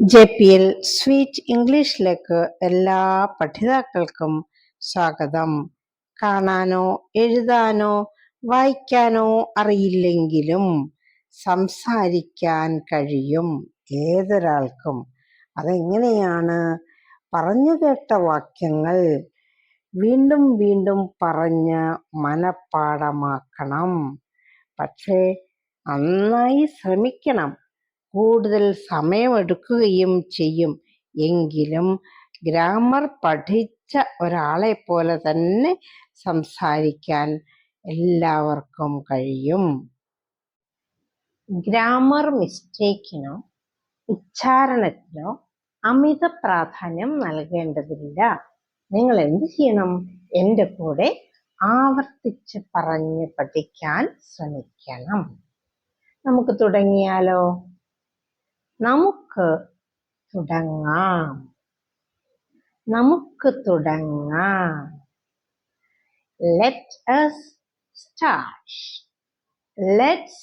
J P L sweet ഇംഗ്ലീഷിലേക്ക് എല്ലാ പഠിതാക്കൾക്കും സ്വാഗതം. കാണാനോ എഴുതാനോ വായിക്കാനോ അറിയില്ലെങ്കിലും സംസാരിക്കാൻ കഴിയും ഏതൊരാൾക്കും. അതെങ്ങനെയാണ്? പറഞ്ഞു കേട്ട വാക്യങ്ങൾ വീണ്ടും വീണ്ടും പറഞ്ഞ് മനഃപ്പാടമാക്കണം പക്ഷേ നന്നായി ശ്രമിക്കണം. കൂടുതൽ സമയമെടുക്കുകയും ചെയ്യും. എങ്കിലും ഗ്രാമർ പഠിച്ച ഒരാളെ പോലെ തന്നെ സംസാരിക്കാൻ എല്ലാവർക്കും കഴിയും. ഗ്രാമർ മിസ്റ്റേക്കിനോ ഉച്ചാരണത്തിനോ അമിത പ്രാധാന്യം നൽകേണ്ടതില്ല. നിങ്ങൾ എന്ത് ചെയ്യണം? എന്റെ കൂടെ ആവർത്തിച്ച് പറഞ്ഞ് പഠിക്കാൻ ശ്രമിക്കണം. നമുക്ക് തുടങ്ങിയാലോ? നമുക്ക് തുടങ്ങാം. നമുക്ക് തുടങ്ങാം. Let us start. Let's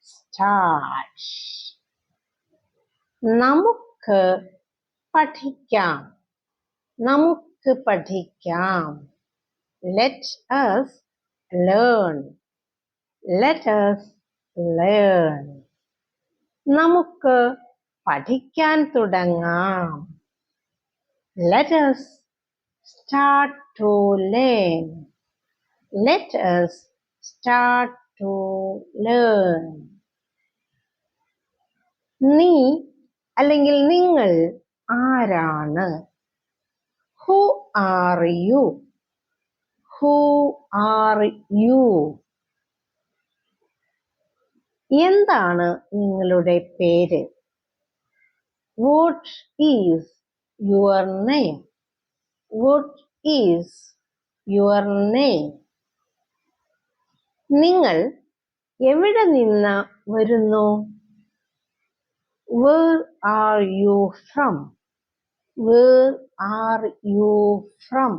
start. നമുക്ക് പഠിക്കാം. നമുക്ക് പഠിക്കാം. Let us learn. Let us learn. നമുക്ക് പഠിക്കാൻ തുടങ്ങാം. Let us start to learn. Let us start to learn. നീ അല്ലെങ്കിൽ നിങ്ങൾ ആരാണ്? Who are you who are you എന്താണ് നിങ്ങളുടെ പേര്? What is your name what is your name നിങ്ങൾ എവിടെ നിന്ന് വരുന്നു? Where are you from where are you from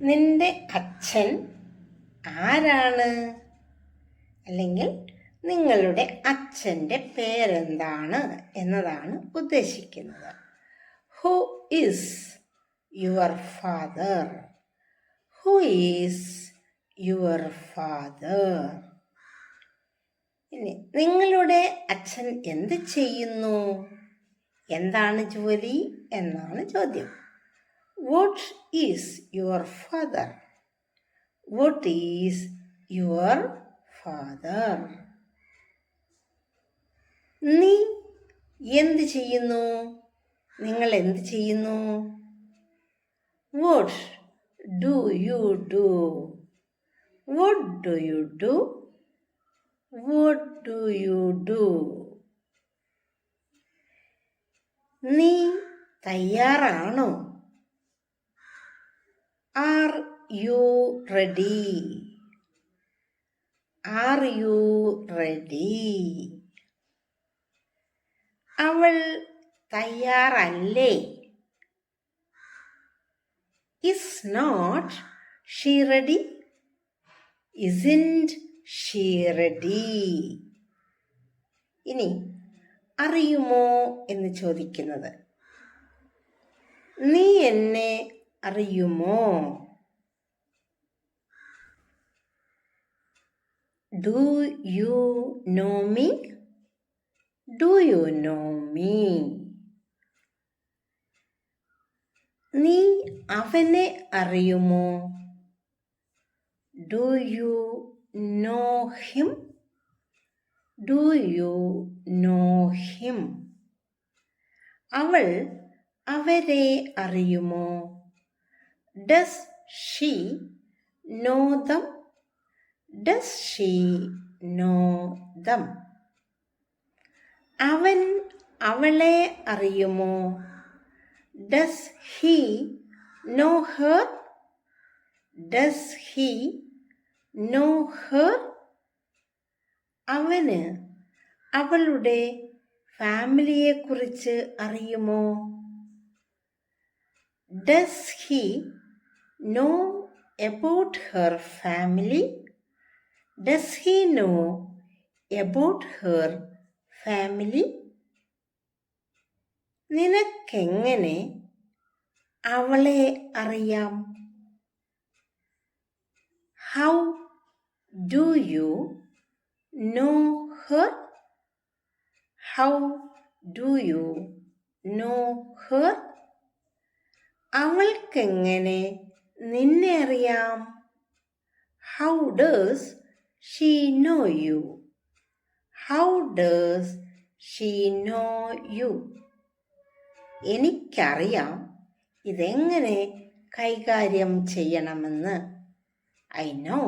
നിന്റെ അച്ഛൻ ആരാണ്? അല്ലെങ്കിൽ നിങ്ങളുടെ അച്ഛന്റെ പേരെന്താണ് എന്നതാണ് ഉദ്ദേശിക്കുന്നത്. Who is your father who is your father ഇനി നിങ്ങളുടെ അച്ഛൻ എന്ത് ചെയ്യുന്നു? എന്താണ് ജോലി എന്നാണ് ചോദ്യം. What is your father what is your father നീ എന്ത് ചെയ്യുന്നു? നിങ്ങൾ എന്ത് ചെയ്യുന്നു? What do you do what do you do what do you do നീ തയ്യാറാണോ? Are you ready are you ready അവൾ തയ്യാറല്ലേ? Is not she ready isn't she ready ഇനി അറിയുമോ എന്ന് ചോദിക്കുന്നത്. നീ എന്നെ അറിയുമോ? Do you know me do you know me നീ അവനെ അറിയുമോ? Do you know him do you know him അവൾ അവരെ അറിയുമോ? Does she know them does she know them അവൻ അവളെ അറിയുമോ? Does he know her does he know her അവന് അവളുടെ ഫാമിലിയെക്കുറിച്ച് അറിയുമോ? Does he know about her family does he know about her family നിനക്കെങ്ങനെ അവളെ അറിയാം? How do you know her how do you know her അവൾക്കെങ്ങനെ നിന്നെ അറിയാം? How does she know you? How does she know you? എനിക്കറിയാം ഇതെങ്ങനെ കൈകാര്യം ചെയ്യണമെന്ന് I know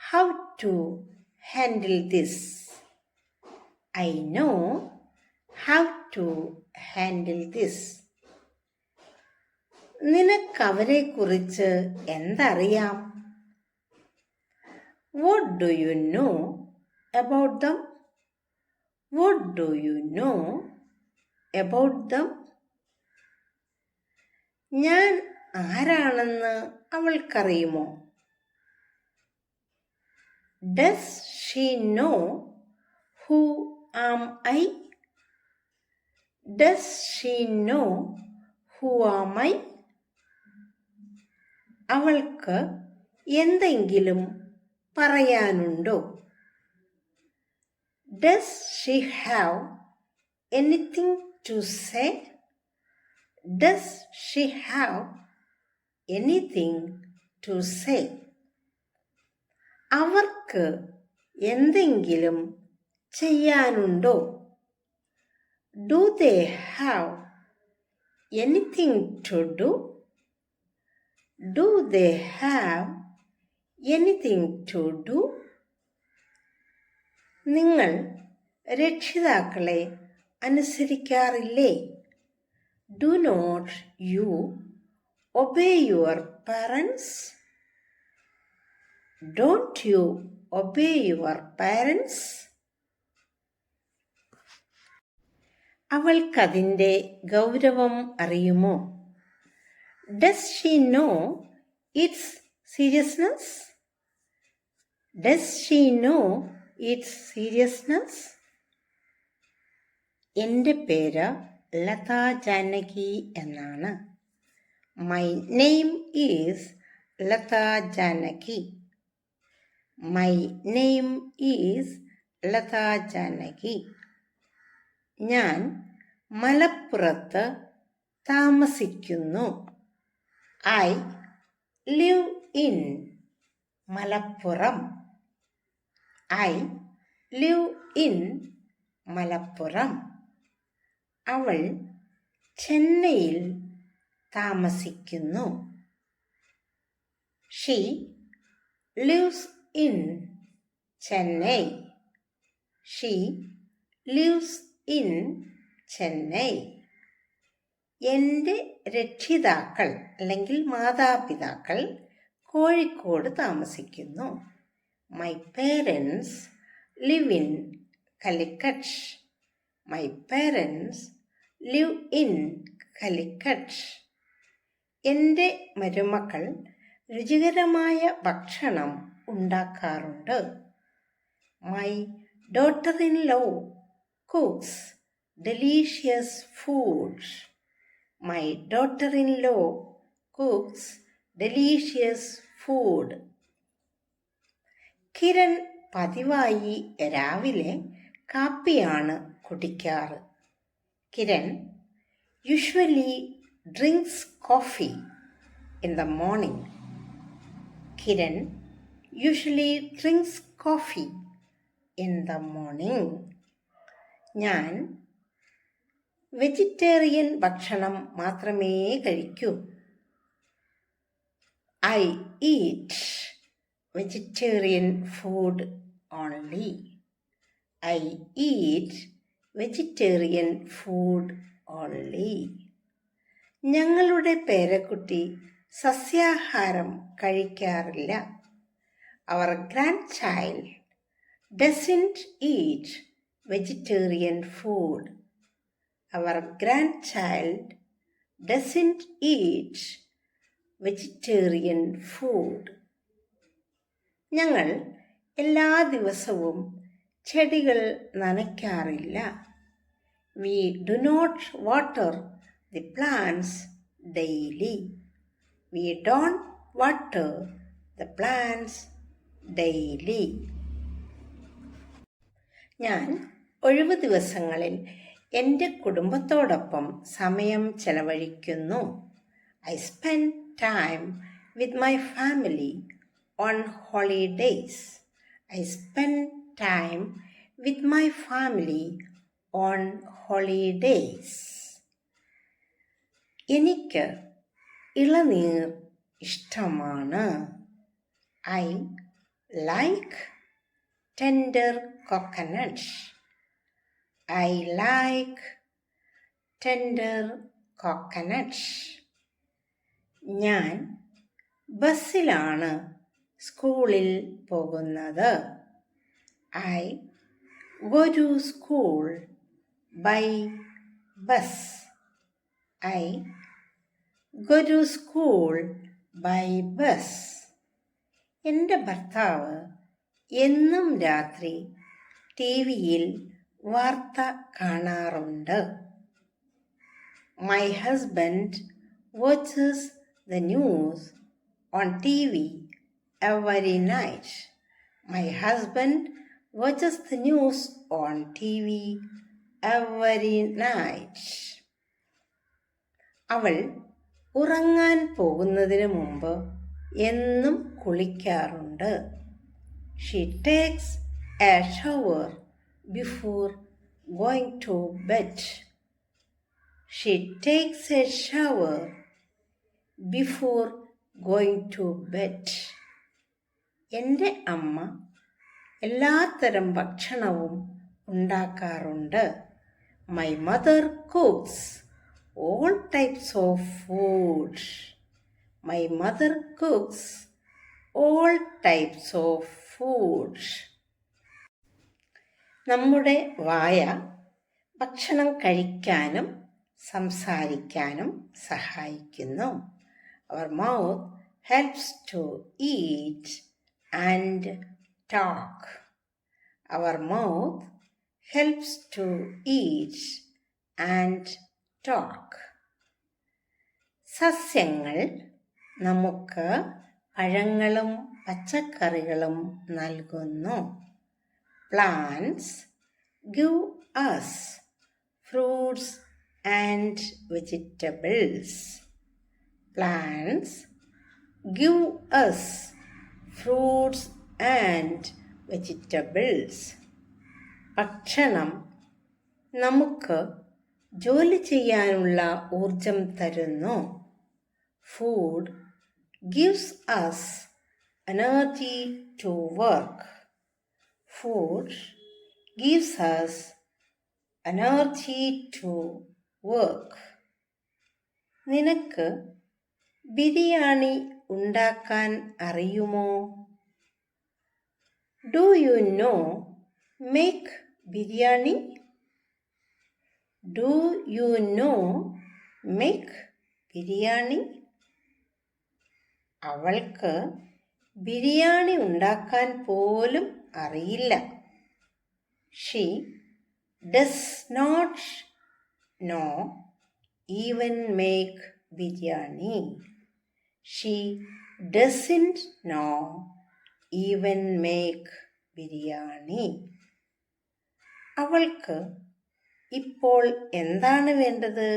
how to handle this I know how to handle this നിനക്കവരെ കുറിച്ച് എന്തറിയാം what do you know about them what do you know about them ഞാൻ ആരാണെന്ന് അവൾക്കറിയുമോ? Does she know who am I does she know who am I അവൾക്ക് എന്തെങ്കിലും പറയാനുണ്ടോ does she have anything to say? Does she have anything to say? അവർക്ക് എന്തെങ്കിലും ചെയ്യാനുണ്ടോ do they have anything to do do they have anything to do നിങ്ങൾ രക്ഷിതാക്കളെ അനുസരിക്കാറില്ലേ? Do not you obey your parents don't you obey your parents അവൾക്കതിന്റെ ഗൗരവം അറിയുമോ? Does she know its seriousness does she know its seriousness എന്റെ പേര് ലത ജാനകി എന്നാണ്. My name is Latha Janaki. My name is Latha Janaki. ഞാൻ മലപ്പുറത്ത് താമസിക്കുന്നു. I live in Malappuram. I live in Malappuram. അവൾ ചെന്നൈയിൽ താമസിക്കുന്നു. She lives in Chennai. She lives in Chennai. എന്റെ രക്ഷിതാക്കൾ അല്ലെങ്കിൽ മാതാപിതാക്കൾ കോഴിക്കോട് താമസിക്കുന്നു. My parents live in Calicut my parents live in Calicut എന്റെ മരുമക്കൾ രുചികരമായ ഭക്ഷണം ഉണ്ടാക്കാറുണ്ട്. My daughter in law cooks delicious food my daughter in law cooks delicious food Kiran പതിവായി രാവിലെ കാപ്പിയാണ് കുടിക്കാറ്. Kiran usually drinks coffee in the morning Kiran usually drinks coffee in the morning ഞാൻ vegetarian ഭക്ഷണം മാത്രമേ കഴിക്കൂ. I eat vegetarian food only I eat vegetarian food only ഞങ്ങളുടെ പേരക്കുട്ടി സസ്യാഹാരം കഴിക്കാറില്ല. Our grandchild doesn't eat vegetarian food our grandchild doesn't eat vegetarian food ഞങ്ങൾ എല്ലാ ദിവസവും ചെടികൾ നനയ്ക്കാറില്ല. We do not water the plants daily we don't water the plants daily ഞാൻ ഒഴിവ് ദിവസങ്ങളിൽ എന്റെ കുടുംബത്തോടൊപ്പം സമയം ചെലവഴിക്കുന്നു. I spend time with my family on holidays. I spend time with my family on holidays. എനിക്ക് ഇളനീർ ഇഷ്ടമാണ് I like tender coconut. I like tender coconut. ഞാൻ ബസ്സിലാണ് സ്കൂളിൽ പോകുന്നത്. I go to school by bus. I go to school by bus. എന്റെ ഭർത്താവ് എന്നും രാത്രി ടി വിയിൽ വാർത്ത കാണാറുണ്ട്. My husband watches the news on TV every night. My husband watches the news on TV every night. അവൾ ഉറങ്ങാൻ പോകുന്നതിന് മുമ്പ് എന്നും കുളിക്കാറുണ്ട് she takes a shower before going to bed. She takes a shower before going to bed. എന്റെ അമ്മ എല്ലാത്തരം ഭക്ഷണവും ഉണ്ടാക്കാറുണ്ട്. My mother cooks all types of food my mother cooks all types of food നമ്മുടെ വായ ഭക്ഷണം കഴിക്കാനും സംസാരിക്കാനും സഹായിക്കുന്നു. Our mouth helps to eat and talk. Our mouth helps to eat and talk. സസ്യങ്ങൾ നമുക്ക് പഴങ്ങളും പച്ചക്കറികളും നൽകുന്നു plants give us fruits and vegetables plants give us fruits and vegetables. ഭക്ഷണം നമുക്ക് ജോലി ചെയ്യാനുള്ള ഊർജം തരുന്നു. Food gives us energy to work food gives us energy to work നിനക്ക് ബിരിയാണി ഉണ്ടാക്കാൻ അറിയുമോ? Do you know make biryani do you know make biryani അവൾക്ക് ബിരിയാണി ഉണ്ടാക്കാൻ പോലും അറിയില്ല. She does not know even make biryani she doesn't know even make biryani അവൾക്ക് ഇപ്പോൾ എന്താണ് വേണ്ടത്?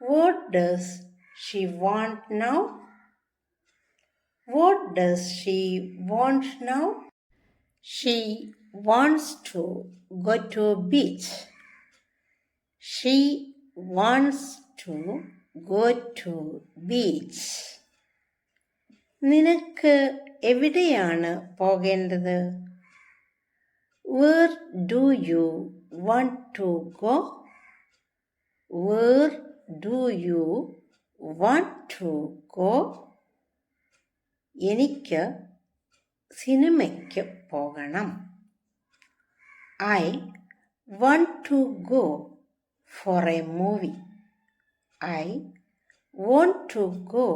What does she want now what does she want now She wants to go to a beach. She wants go to beach. നിനക്ക് എവിടെയാണ് പോകേണ്ടത്? Where do you want to go where do you want to go എനിക്ക് സിനിമയ്ക്ക് പോകണം. I want to go for a movie I want to go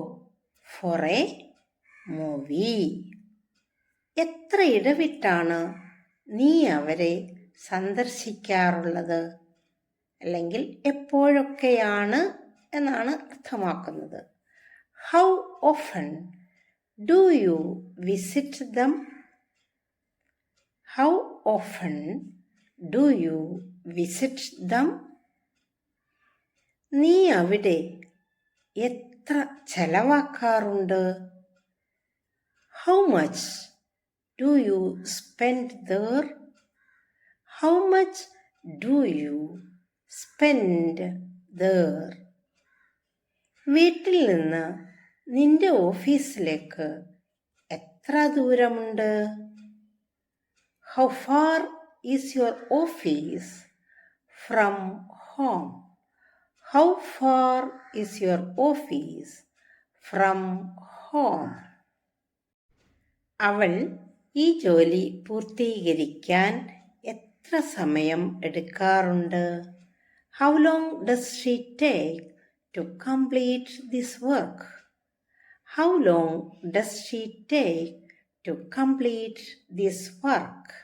for a movie എത്ര ഇടവിട്ടാണ് നീ അവരെ സന്ദർശിക്കാറുള്ളത്? അല്ലെങ്കിൽ എപ്പോഴൊക്കെയാണ് എന്നാണ് അർത്ഥമാക്കുന്നത്. How often do you visit them how often do you visit them നീ അവിടെ എത്ര ചെലവാക്കാറുണ്ട്? How much do you spend there how much do you spend there വീട്ടിൽ നിന്ന് നിന്റെ ഓഫീസിലേക്ക് എത്ര ദൂരമുണ്ട്? How far is your office from home how far is your office from home അവൾ ഈ ജോലി പൂർത്തീകരിക്കാൻ എത്ര സമയം എടുക്കാറുണ്ട്? How long does she take to complete this work how long does she take to complete this work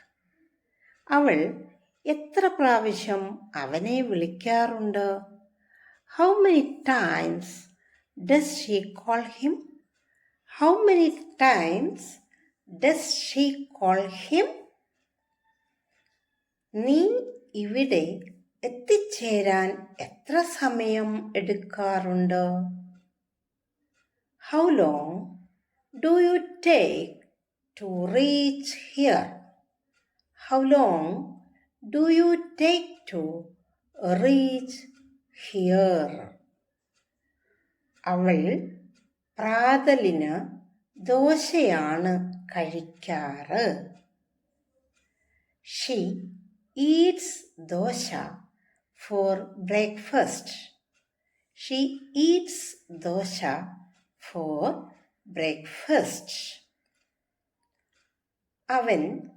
അവൾ എത്ര പ്രാവശ്യം അവനെ വിളിക്കാറുണ്ട്? How many times does she call him how many times does she call him നീ ഇവിടെ എത്തിച്ചേരാൻ എത്ര സമയം എടുക്കാറുണ്ട്? How long do you take to reach here how long do you take to reach here. അവൾ പ്രാതലിന് ദോശയാണ് കഴിക്കാറ്. She eats dosa for breakfast she eats dosa for breakfast അവൻ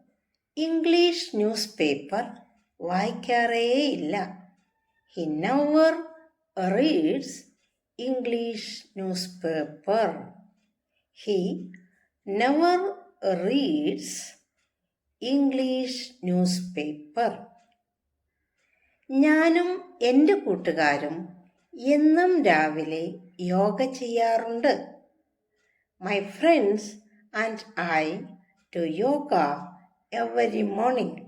English newspaper വായിക്കാറേയില്ല. He never reads English newspaper he never reads English newspaper ഞാനും എന്റെ കൂട്ടുകാരും എന്നും രാവിലെ യോഗ ചെയ്യാറുണ്ട്. My friends and I do yoga every morning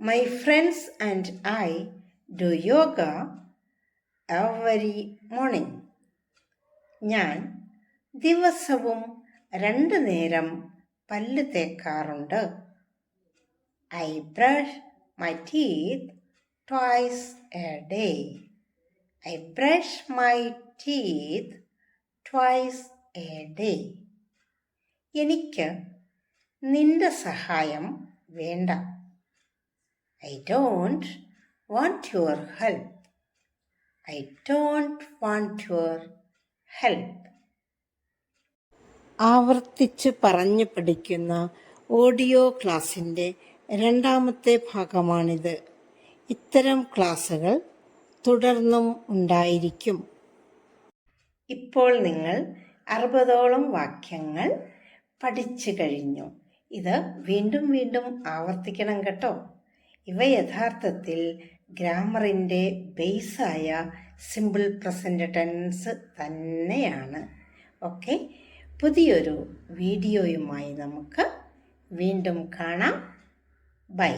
my friends and I do yoga every morning ഞാൻ ദിവസവും രണ്ട് നേരം പല്ല് തേക്കാറുണ്ട്. I brush my teeth twice a day I brush my teeth twice a day എനിക്ക് നിന്റെ സഹായം വേണ്ട. I don't want your help. I don't want your help. ആവർത്തിച്ച് പറഞ്ഞു പഠിക്കുന്ന ഓഡിയോ ക്ലാസിന്റെ രണ്ടാമത്തെ ഭാഗമാണിത് ഇത്തരം ക്ലാസ്സുകൾ തുടർന്നും ഉണ്ടായിരിക്കും ഇപ്പോൾ നിങ്ങൾ അറുപതോളം വാക്യങ്ങൾ പഠിച്ചു കഴിഞ്ഞു ഇത് വീണ്ടും വീണ്ടും ആവർത്തിക്കണം കേട്ടോ ഇവ യഥാർത്ഥത്തിൽ ഗ്രാമറിന്റെ ബേസായ സിമ്പിൾ പ്രസന്റ് ടെൻസ് തന്നെയാണ്. ഓക്കെ? പുതിയൊരു വീഡിയോയുമായി നമുക്ക് വീണ്ടും കാണാം. ബൈ.